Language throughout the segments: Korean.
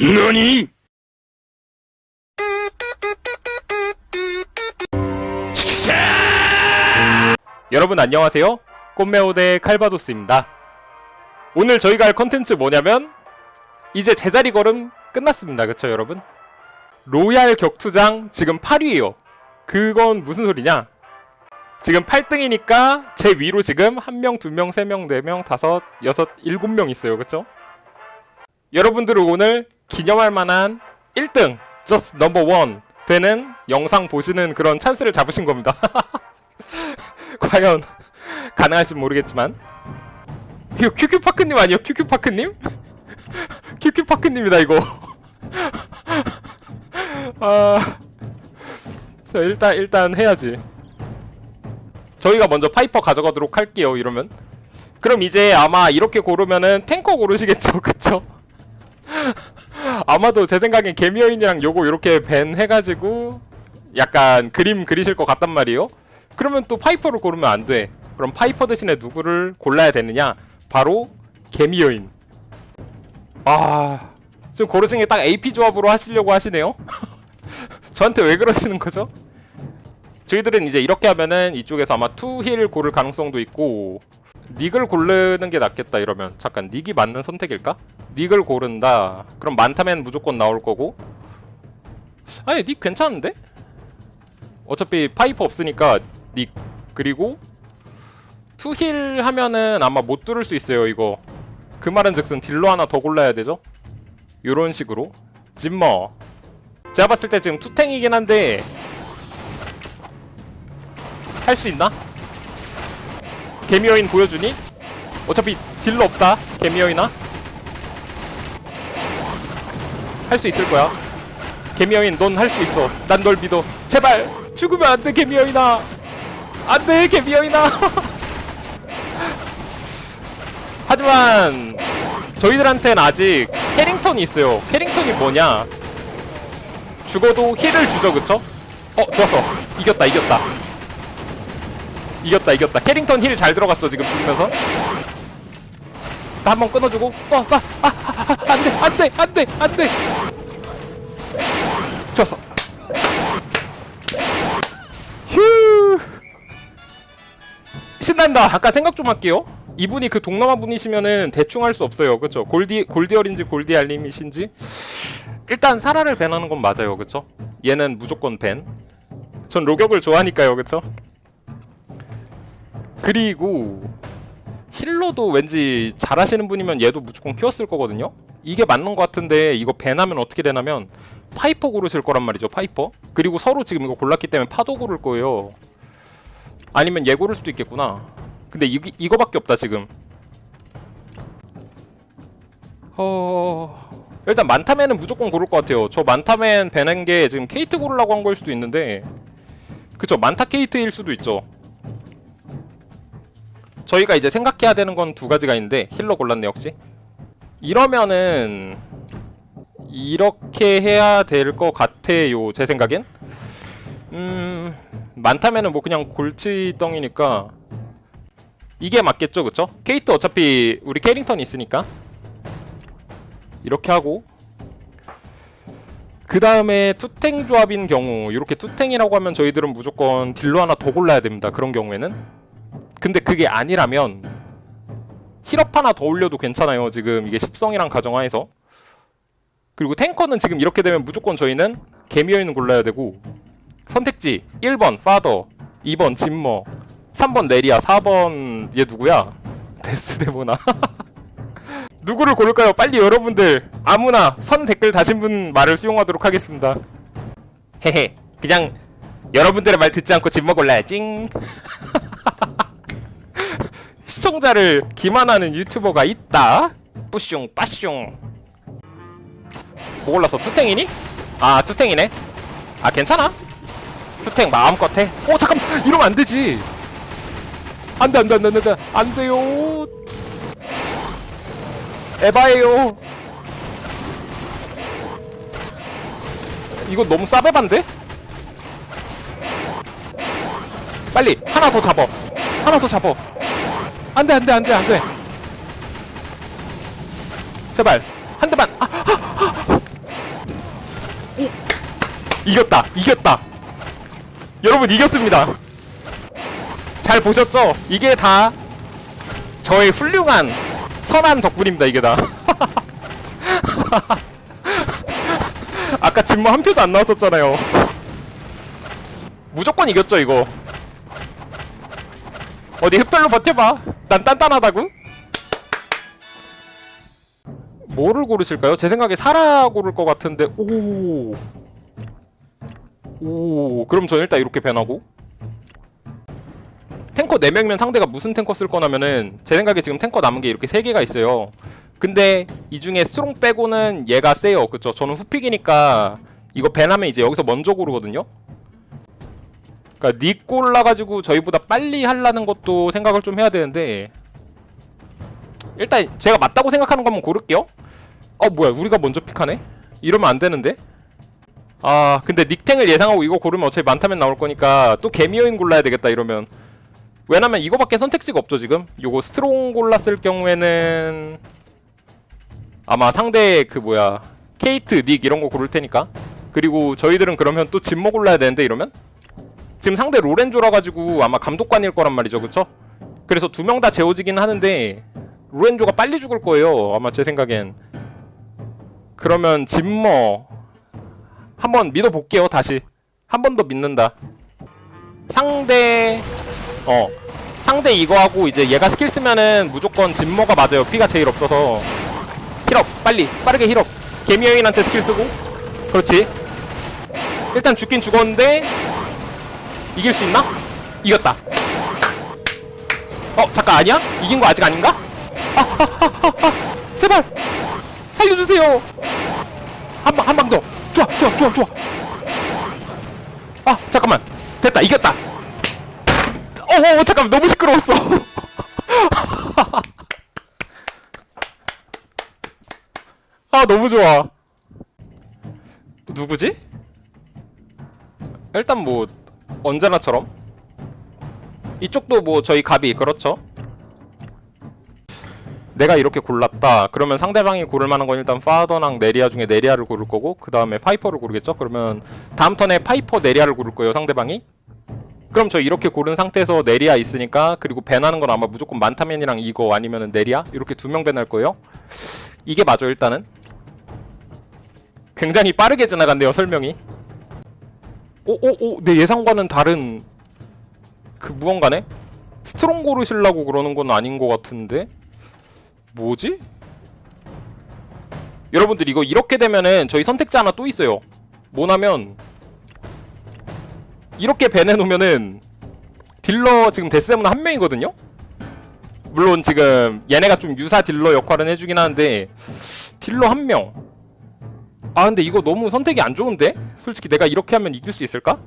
何 여러분 안녕하세요. 꽃매오대 칼바도스입니다. 오늘 저희가 할 컨텐츠 뭐냐면 이제 제자리 걸음 끝났습니다. 그쵸 여러분? 로얄 격투장 지금 8위에요. 그건 무슨 소리냐? 지금 8등이니까 제 위로 지금 1명, 2명, 3명, 4명, 5, 6, 7명 있어요. 그쵸? 여러분들은 오늘 기념할 만한 1등, just number one 되는 영상 보시는 그런 찬스를 잡으신 겁니다. 과연 가능할지 모르겠지만 이거 큐큐파크님 아니요 큐큐파크님? 큐큐파크님이다 이거 아 자, 일단 일단 해야지 저희가 먼저 파이퍼 가져가도록 할게요 이러면 그럼 이제 아마 이렇게 고르면은 탱커 고르시겠죠 그쵸? 아마도 제 생각엔 개미여인이랑 요거 이렇게 밴 해가지고 약간 그림 그리실 것 같단 말이에요 그러면 또 파이퍼를 고르면 안 돼. 그럼 파이퍼 대신에 누구를 골라야 되느냐? 바로 개미 여인. 아, 지금 고르신 게딱 AP 조합으로 하시려고 하시네요. 저한테 왜 그러시는 거죠? 저희들은 이제 이렇게 하면은 이쪽에서 아마 투힐 고를 가능성도 있고 닉을 고르는 게 낫겠다 이러면 잠깐 닉이 맞는 선택일까? 닉을 고른다. 그럼 많다면 무조건 나올 거고. 아니 닉 괜찮은데? 어차피 파이프 없으니까 닉 그리고 투힐 하면은 아마 못 뚫을 수 있어요 이거 그 말은 즉슨 딜러 하나 더 골라야 되죠 요런 식으로 짐머 제가 봤을 때 지금 투탱이긴 한데 할 수 있나? 개미여인 보여주니? 어차피 딜러 없다 개미여인아 할 수 있을 거야. 개미 여인 넌 할 수 있어. 난 널 믿어. 제발 죽으면 안 돼 개미 여인아. 안 돼 개미 여인아. 하지만 저희들한테는 아직 캐링턴이 있어요. 캐링턴이 뭐냐? 죽어도 힐을 주죠 그쵸? 어 좋았어. 이겼다 이겼다. 이겼다 이겼다. 캐링턴 힐 잘 들어갔죠 지금 죽으면서 나 한 번 끊어주고 쏴 쏴. 아, 아, 아, 안돼 안돼 안돼 안돼. 좋았어. 휴. 신난다. 아까 생각 좀 할게요. 이분이 그 동남아 분이시면은 대충 할 수 없어요. 그쵸? 골디 골디얼인지 골디알님이신지. 일단 사라를 밴하는 건 맞아요. 그쵸? 얘는 무조건 밴 전 로격을 좋아하니까요. 그쵸? 그리고 힐러도 왠지 잘하시는 분이면 얘도 무조건 키웠을 거거든요? 이게 맞는 것 같은데 이거 밴하면 어떻게 되냐면 파이퍼 고르실 거란 말이죠 파이퍼? 그리고 서로 지금 이거 골랐기 때문에 파도 고를 거예요. 아니면 얘 고를 수도 있겠구나. 근데 이, 이거밖에 없다 지금. 어... 일단 만타맨은 무조건 고를 것 같아요. 저 만타맨 배는 게 지금 케이트 고르려고 한 걸 수도 있는데. 그쵸 만타 케이트일 수도 있죠 저희가 이제 생각해야 되는 건 두 가지가 있는데 힐러 골랐네 역시. 이러면은 이렇게 해야 될 것 같아요 제 생각엔. 음 많다면은 뭐 그냥 골치덩이니까 이게 맞겠죠 그쵸? 케이트 어차피 우리 캐링턴이 있으니까. 이렇게 하고. 그 다음에 투탱 조합인 경우 이렇게 투탱이라고 하면 저희들은 무조건 딜러 하나 더 골라야 됩니다 그런 경우에는 근데 그게 아니라면 힐업 하나 더 올려도 괜찮아요 지금. 이게 십성이랑 가정하에서. 그리고 탱커는 지금 이렇게 되면 무조건 저희는 개미여인을 골라야 되고 선택지 1번 파더 2번 짐머 3번 네리아 4번 얘 누구야? 데스데모나. 누구를 고를까요? 빨리 여러분들 아무나 선 댓글 다신 분 말을 수용하도록 하겠습니다. 헤헤. 그냥 여러분들의 말 듣지 않고 짐머 골라야 찡 시청자를 기만하는 유튜버가 있다 뿌슝 빠슝 뭐 골랐어? 투탱이니? 아 투탱이네 아 괜찮아 투탱 마음껏 해. 어 잠깐 이러면 안 되지. 안돼 안돼 안돼 안돼 안 돼요. 에바예요. 이거 너무 싸배반데? 빨리 하나 더 잡어. 하나 더 잡어. 안돼 안돼 안돼 안돼. 제발 한 대만. 아, 아, 아. 이겼다 이겼다 여러분 이겼습니다 잘 보셨죠? 이게 다 저의 훌륭한 선한 덕분입니다 이게 다 아까 진모 한 표도 안 나왔었잖아요 무조건 이겼죠 이거 흡별로 버텨봐 난 단단하다고 뭐를 고르실까요? 제 생각에 사라 고를 것 같은데 오. 오, 그럼 저 일단 이렇게 변하고 탱커 4명이면 상대가 무슨 탱커 쓸 거냐면은 제 생각에 지금 탱커 남은 게 이렇게 3개가 있어요. 근데 이 중에 스트롱 빼고는 얘가 세요. 그쵸? 저는 후픽이니까 이거 밴하면 이제 여기서 먼저 고르거든요. 그니까 닉 골라가지고 저희보다 빨리 하려는 것도 생각을 좀 해야 되는데 일단 제가 맞다고 생각하는 거 한번 고를게요. 어 뭐야 우리가 먼저 픽하네? 이러면 안 되는데? 아 근데 닉탱을 예상하고 이거 고르면 어차피 많다면 나올 거니까 또 개미여인 골라야 되겠다 이러면 왜냐면 이거밖에 선택지가 없죠 지금 요거 스트롱 골랐을 경우에는 아마 상대 그 뭐야 케이트 닉 이런 거 고를 테니까 그리고 저희들은 그러면 또 진모 골라야 되는데 이러면 지금 상대 로렌조라 가지고 아마 감독관일 거란 말이죠 그쵸? 그래서 두 명다 재워지긴 하는데 로렌조가 빨리 죽을 거예요 아마 제 생각엔. 그러면 진모 한번 믿어볼게요 다시. 한 번 더 믿는다. 상대 어 상대 이거 하고 이제 얘가 스킬 쓰면은 무조건 진모가 맞아요. 피가 제일 없어서. 힐업 빨리 빠르게 힐업. 개미 여인한테 스킬 쓰고. 그렇지. 일단 죽긴 죽었는데 이길 수 있나? 이겼다. 어 잠깐 아니야? 이긴 거 아직 아닌가? 아, 아, 아, 아, 아, 제발! 살려주세요! 한 방 한 방 더. 좋아 좋아 좋아 좋아. 아 잠깐만. 됐다 이겼다. 어어 어, 잠깐만. 너무 시끄러웠어. 아 너무 좋아. 누구지? 일단 뭐 언제나처럼 이쪽도 뭐 저희 갑이 그렇죠 내가 이렇게 골랐다. 그러면 상대방이 고를 만한 건 일단 파더랑 네리아 중에 네리아를 고를 거고 그 다음에 파이퍼를 고르겠죠. 그러면 다음 턴에 파이퍼 네리아를 고를 거예요. 상대방이. 그럼 저 이렇게 고른 상태에서 네리아 있으니까 그리고 밴하는 건 아마 무조건 만타맨이랑 이거 아니면은 네리아 이렇게 두 명 밴할 거예요. 이게 맞아 일단은. 굉장히 빠르게 지나간대요 설명이. 오오오 내 예상과는 다른 그 무언가네. 스트롱 고르시려고 그러는 건 아닌 것 같은데. 뭐지? 여러분들 이거 이렇게 되면은 저희 선택지 하나 또 있어요. 뭐냐면 이렇게 배내 놓으면은 딜러 지금 데스데모는 한 명이거든요. 물론 지금 얘네가 좀 유사 딜러 역할은 해주긴 하는데 딜러 한 명. 아 근데 이거 너무 선택이 안 좋은데? 솔직히 내가 이렇게 하면 이길 수 있을까?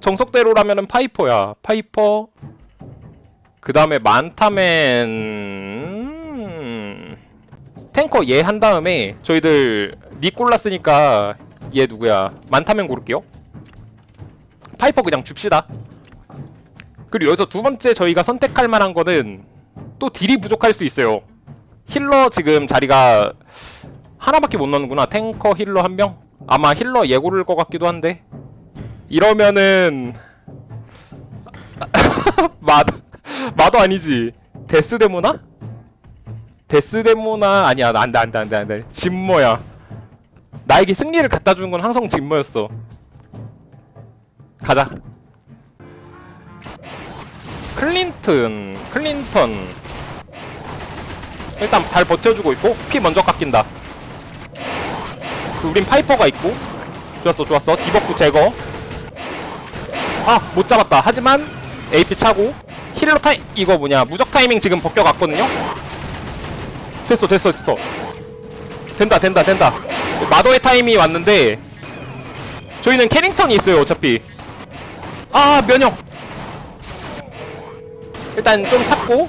정석대로라면은 파이퍼야. 파이퍼. 그 다음에 만타맨. 탱커 얘 한 다음에 저희들 니 골랐으니까 얘 누구야 많다면 고를게요 파이퍼 그냥 줍시다 그리고 여기서 두 번째 저희가 선택할 만한 거는 또 딜이 부족할 수 있어요 힐러 지금 자리가 하나밖에 못 넣는구나. 탱커 힐러 한 명? 아마 힐러 얘 고를 것 같기도 한데. 이러면은 맛 마도 아니지. 데스데모나? 데스데모나? 아니야. 안돼 안돼 안돼 안돼. 진모야. 나에게 승리를 갖다 주는 건 항상 진모였어. 가자. 클린턴 클린턴. 일단 잘 버텨주고 있고 피 먼저 깎인다 우린 파이퍼가 있고. 좋았어 좋았어. 디버프 제거. 아 못 잡았다. 하지만 AP 차고. 힐러 타임 이거 뭐냐. 무적 타이밍 지금 벗겨갔거든요. 됐어 됐어 됐어. 된다 된다 된다. 마더의 타임이 왔는데 저희는 캐링턴이 있어요 어차피. 아 면역. 일단 좀 찾고.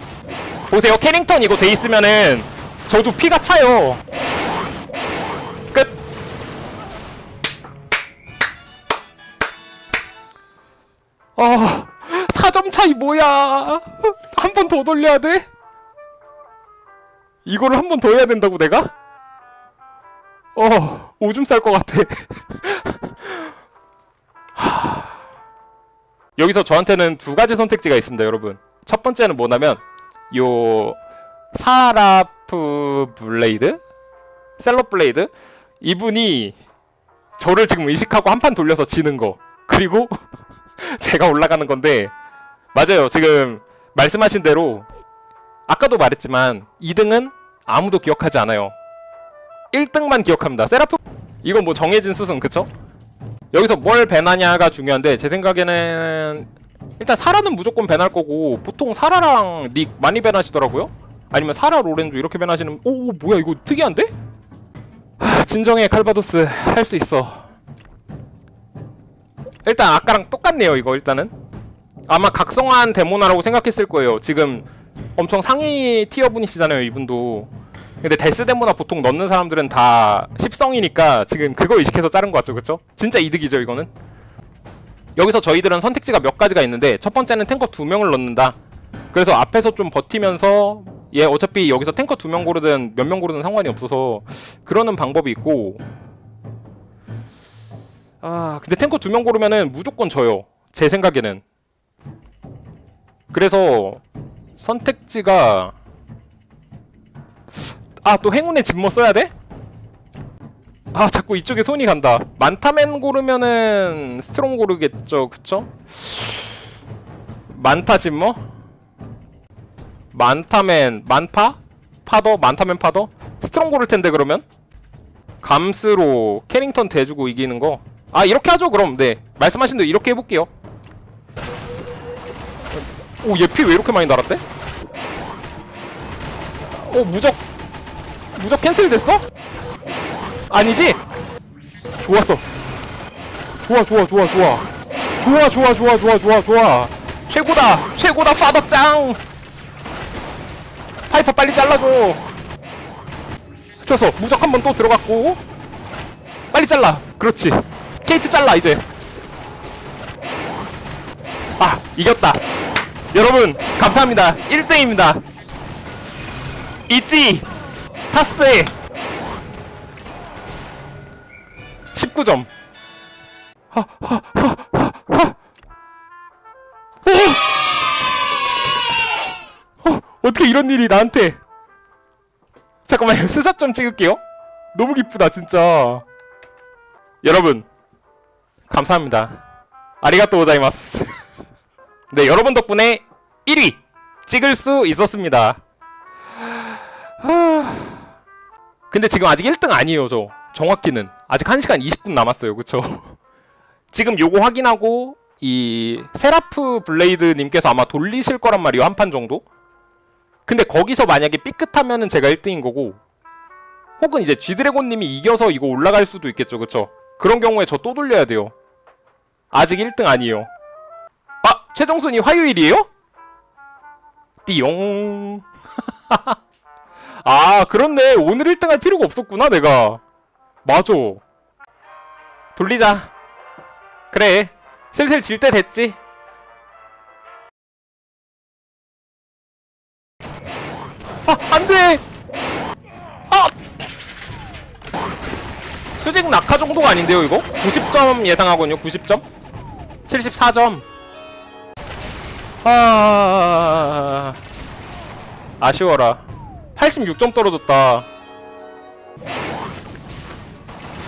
보세요. 캐링턴 이거 돼 있으면은 저도 피가 차요 차이 뭐야? 한 번 더 돌려야 돼? 이거를 한 번 더 해야 된다고 내가? 어 오줌 쌀 것 같아 여기서 저한테는 두 가지 선택지가 있습니다, 여러분. 첫 번째는 뭐냐면 요 사라프 블레이드, 셀럽 블레이드 이분이 저를 지금 의식하고 한 판 돌려서 지는 거. 그리고 제가 올라가는 건데 맞아요. 지금 말씀하신 대로 아까도 말했지만 2등은 아무도 기억하지 않아요. 1등만 기억합니다. 세라프 이건 뭐 정해진 수순 그쵸? 여기서 뭘 배나냐가 중요한데 제 생각에는 일단 사라는 무조건 배날 거고 보통 사라랑 닉 많이 배나시더라고요. 아니면 사라 로렌조 이렇게 배나시는 오, 오 뭐야 이거 특이한데? 하, 진정해 칼바도스 할 수 있어. 일단 아까랑 똑같네요 이거 일단은 아마 각성한 데모나라고 생각했을 거예요. 지금 엄청 상위 티어 분이시잖아요 이분도. 근데 데스 데모나 보통 넣는 사람들은 다 10성이니까 지금 그거 의식해서 자른 거 같죠 그쵸? 진짜 이득이죠 이거는 여기서 저희들은 선택지가 몇 가지가 있는데 첫 번째는 탱커 두 명을 넣는다 그래서 앞에서 좀 버티면서 얘 어차피 여기서 탱커 두 명 고르든 몇 명 고르든 상관이 없어서 그러는 방법이 있고 아 근데 탱커 두 명 고르면은 무조건 져요 제 생각에는 그래서 선택지가 아 또 행운의 진모 써야 돼? 아 자꾸 이쪽에 손이 간다 만타맨 고르면은 스트롱 고르겠죠 그쵸? 만타 진모? 만타맨 만파? 파더? 만타맨 파더? 스트롱 고를 텐데 그러면? 감스로 캐링턴 대주고 이기는 거? 아 이렇게 하죠 그럼 네 말씀하신 대로 이렇게 해볼게요 오 얘 피 왜 이렇게 많이 날았대? 오 무적 무적 캔슬 됐어? 아니지? 좋았어. 좋아 좋아 좋아 좋아. 좋아 좋아 좋아 좋아 좋아 좋아. 최고다 최고다 파덕짱. 파이퍼 빨리 잘라줘. 좋았어 무적 한 번 또 들어갔고 빨리 잘라. 그렇지. 케이트 잘라 이제. 아 이겼다. 여러분 감사합니다. 1등입니다. 있지 타스에 19점. 어, 어떻게 이런 일이 나한테? 잠깐만요. 스샷 좀 찍을게요. 너무 기쁘다, 진짜. 여러분, 감사합니다. 아리가또 고자이마스. 네, 여러분 덕분에 1위 찍을 수 있었습니다. 근데 지금 아직 1등 아니에요, 저. 정확히는. 아직 1시간 20분 남았어요, 그쵸? 지금 요거 확인하고, 이, 세라프 블레이드 님께서 아마 돌리실 거란 말이에요, 한 판 정도? 근데 거기서 만약에 삐끗하면은 제가 1등인 거고, 혹은 이제 쥐드래곤 님이 이겨서 이거 올라갈 수도 있겠죠, 그쵸? 그런 경우에 저 또 돌려야 돼요. 아직 1등 아니에요. 아! 최종순위 화요일이에요? 띠용. 아 그렇네. 오늘 1등 할 필요가 없었구나 내가. 맞아. 돌리자. 그래. 슬슬 질 때 됐지. 아 안돼! 아! 수직 낙하 정도가 아닌데요 이거? 90점 예상하거든요 90점? 74점 아 아쉬워라 86점 떨어졌다.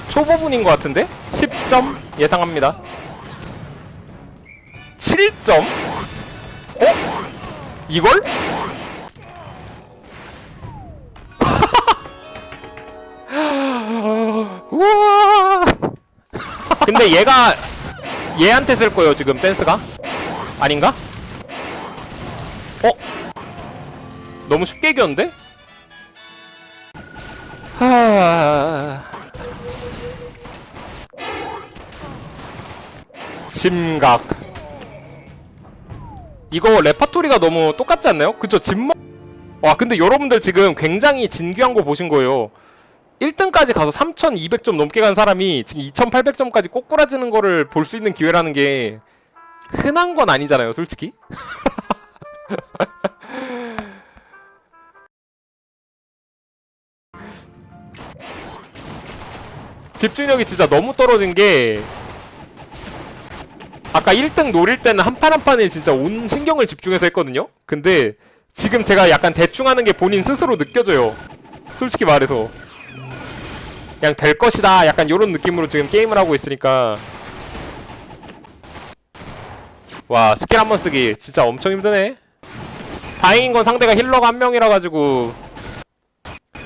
초보분인 것 같은데? 10점 예상합니다. 7점? 어? 이걸? 근데 얘가 얘한테 쓸 거예요 지금 댄스가? 아닌가? 너무 쉽게 이겼는데? 하... 심각. 이거 레파토리가 너무 똑같지 않나요? 그쵸 진모? 와 근데 여러분들 지금 굉장히 진귀한 거 보신 거예요. 1등까지 가서 3200점 넘게 간 사람이 지금 2800점까지 꼬꾸라지는 거를 볼 수 있는 기회라는 게 흔한 건 아니잖아요 솔직히 집중력이 진짜 너무 떨어진 게 아까 1등 노릴 때는 한 판 한 판에 진짜 온 신경을 집중해서 했거든요. 근데 지금 제가 약간 대충 하는 게 본인 스스로 느껴져요. 솔직히 말해서. 그냥 될 것이다. 약간 이런 느낌으로 지금 게임을 하고 있으니까. 와, 스킬 한 번 쓰기 진짜 엄청 힘드네. 다행인 건 상대가 힐러가 한 명이라 가지고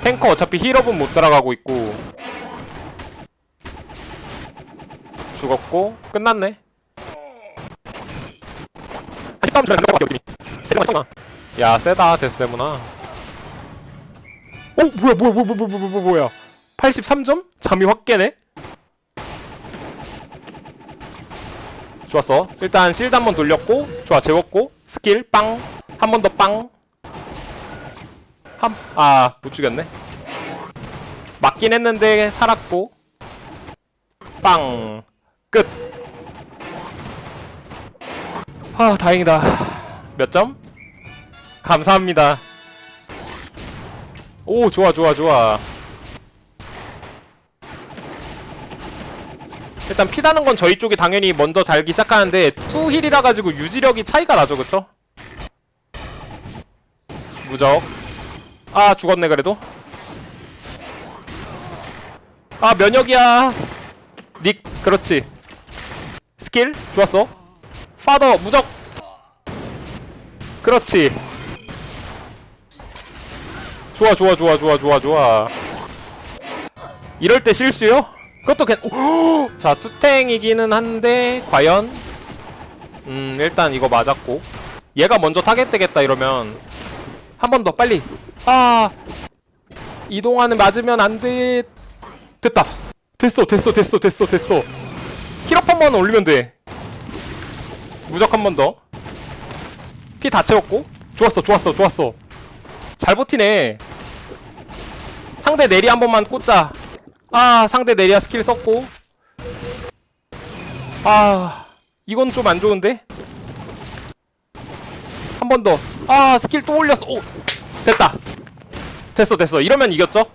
탱커 어차피 힐업은 못 따라가고 있고 죽었고 끝났네. 야 세다 데스데모나. 오 뭐야 뭐야 뭐야 뭐야 뭐야 뭐야 뭐야 83점? 잠이 확 깨네? 좋았어 일단 실드 한 번 돌렸고 좋아 재웠고 스킬 빵 한 번 더 빵 한, 아, 못 죽였네. 맞긴 했는데 살았고. 빵. 끝. 아, 다행이다. 몇 점? 감사합니다. 오, 좋아, 좋아, 좋아. 일단 피다는 건 저희 쪽이 당연히 먼저 달기 시작하는데 투힐이라 가지고 유지력이 차이가 나죠, 그쵸? 무적. 아 죽었네 그래도 아 면역이야 닉 그렇지 스킬? 좋았어. 파더 무적. 그렇지. 좋아 좋아 좋아 좋아 좋아 좋아. 이럴 때 실수요? 그것도 괜... 오! 자 투탱이기는 한데 과연? 음 일단 이거 맞았고. 얘가 먼저 타겟 되겠다 이러면. 한 번 더 빨리. 아! 이동하는 맞으면 안돼. 됐다. 됐어 됐어 됐어 됐어 됐어 힐업 한 번 올리면 돼. 무적 한 번 더. 피 다 채웠고. 좋았어 좋았어 좋았어. 잘 버티네. 상대 내리 한 번만 꽂자. 아 상대 내리아 스킬 썼고. 아 이건 좀 안 좋은데? 한 번 더. 아 스킬 또 올렸어. 오 됐다. 됐어 됐어. 이러면 이겼죠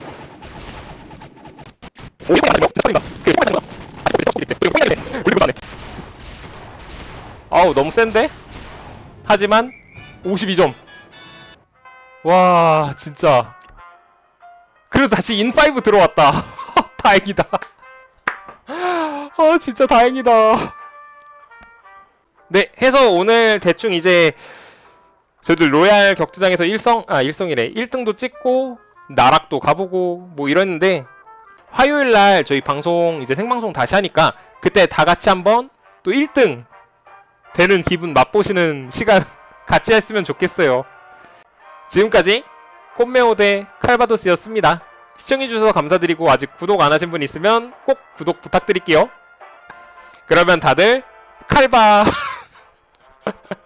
아우 너무 센데? 하지만 52점. 와 진짜. 그래도 다시 인5 들어왔다. 다행이다. 아 진짜 다행이다. 네 해서 오늘 대충 이제 저희들 로얄 격투장에서 1성 아 1성이래. 1등도 찍고 나락도 가보고 뭐 이랬는데 화요일 날 저희 방송 이제 생방송 다시 하니까 그때 다 같이 한번 또 1등 되는 기분 맛보시는 시간 같이 했으면 좋겠어요. 지금까지 꽃메오대 칼바도스였습니다. 시청해주셔서 감사드리고 아직 구독 안 하신 분 있으면 꼭 구독 부탁드릴게요. 그러면 다들 칼바